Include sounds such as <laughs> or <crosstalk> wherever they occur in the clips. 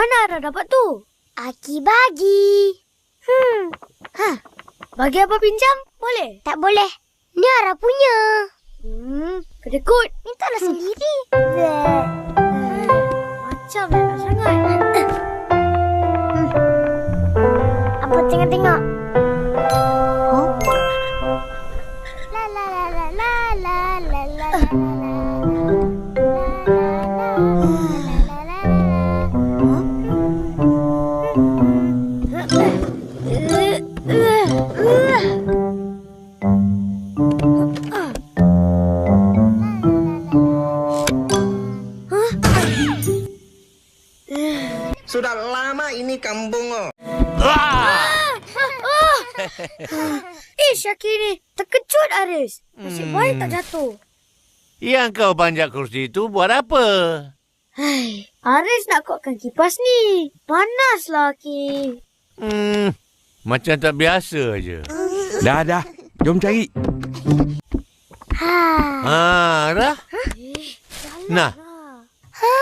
Mana Ara dapat tu? Aki bagi. Hmm. Ha. Bagi apa pinjam? Boleh? Tak boleh. Ni Ara punya. Hmm. Kedekut. Mintalah sendiri. Hmm. Macam nak sangat. Apa tengok-tengok? Oh. La la la la la la la la la Sudah Ish, Syaki ni. Terkejut, Aris. Nasib baik tak jatuh. Yang kau panjat kursi itu buat apa? Hai, Aris nak kuatkan kipas ni. Panaslah, Ki. Hmm, macam tak biasa aja. Dah dah Jom cari Ha. Ha, dah. Nah, Ha.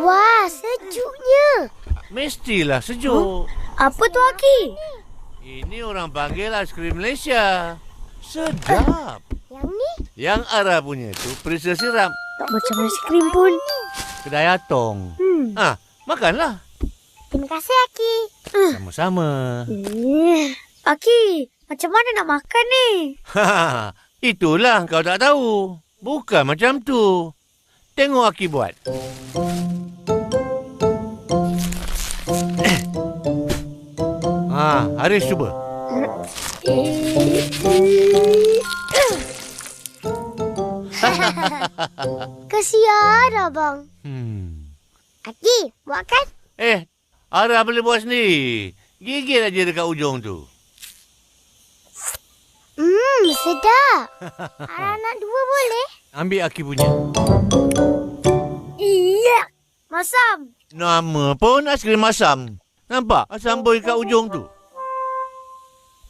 Wah, sejuknya. mestilah sejuk. Apa tu, Aki? Ini orang panggil aiskrim Malaysia. Sedap. Yang ni? Yang Ara punya tu perisa siram. Tak macam aiskrim pun. Kedai Atong. Hmm. Ah, makanlah. Terima kasih, Aki. Sama-sama. Eh, Aki, macam mana nak makan ni? Ha, itulah kau tak tahu. Bukan macam tu. Tengok Aki buat. Ha, Haris cuba. <laughs> Kesian, abang. Hmm. Aki, buatkan. Eh, Ara boleh buat sendiri. Gigit aja dekat ujung tu. Hmm, sedap. <laughs> Ara nak dua boleh? Ambil Aki punya. Iya. Masam. Nama pun aiskrim masam. Nampak? Asam boy kat ujung tu.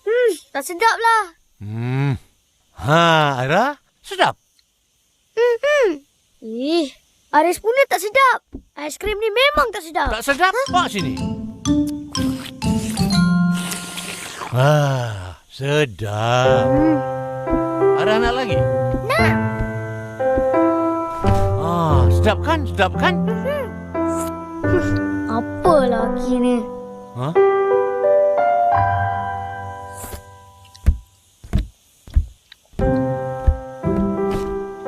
Hmm, tak sedap lah. Hmm. Ha, Ara? Sedap. Ih, Aris punya tak sedap. Aiskrim ni memang tak sedap. Tak sedap? Pak sini. Ah, sedap. Ada nak lagi? Nak. Ah, sedap kan? Sedap kan? Apa lagi ni? Ha?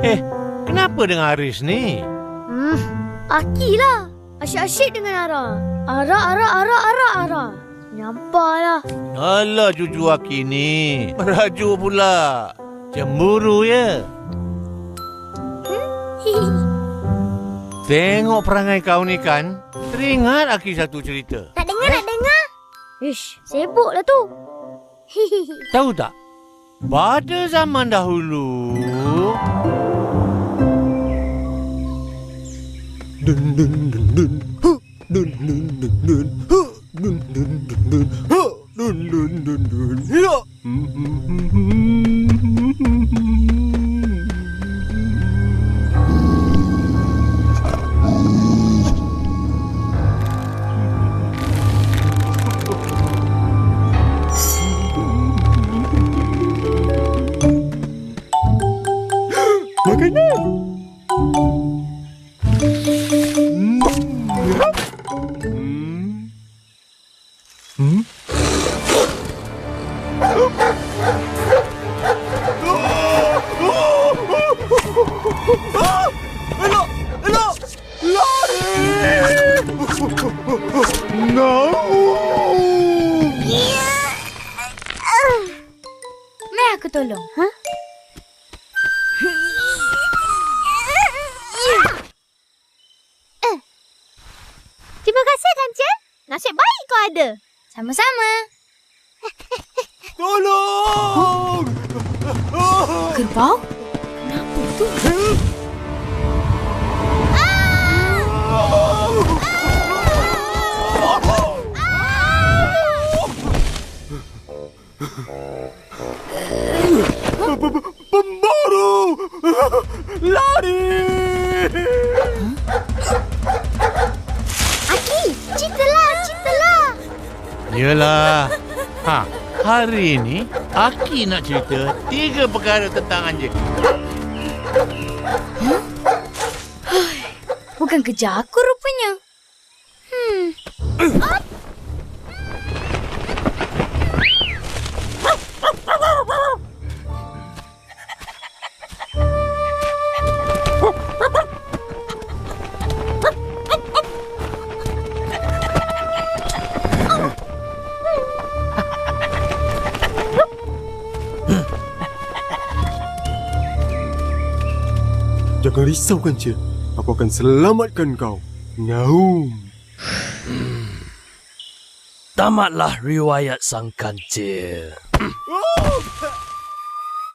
Eh, kenapa dengan Aris ni? Hmm, Aki lah. Asyik-asyik dengan Ara. Ara, Ara, Ara, Ara, Ara. Nyampaklah. Alah cucu Aki ni. Merajuk pula. Cemburu ya. <laughs> Tengok perangai kau ni kan. Teringat Aki satu cerita. Nak dengar, nak dengar? Ish, sibuklah tu. <laughs> Tahu tak? Pada zaman dahulu... Dun dun dun dun huh. Dun dun dun dun huh. Dun dun dun dun huh. Dun dun dun dun ya. Hmm, hmm, hmm, hmm, hmm, hmm. No! मैं आके तो लूँ, हाँ? Terima kasih, Tanja. Nasib baik kau ada. Sama-sama. Tolong! Kerbau? Kenapa itu? Pemburu! Lari! Aki, ceritalah, ceritalah. Yelah. Ha, hari ni Aki nak cerita tiga perkara tentang anjing. Bukan kerja aku rupanya. Hmm. Jangan risau Kancil. Aku akan selamatkan kau. Ngaum. Tamatlah riwayat sang kancil.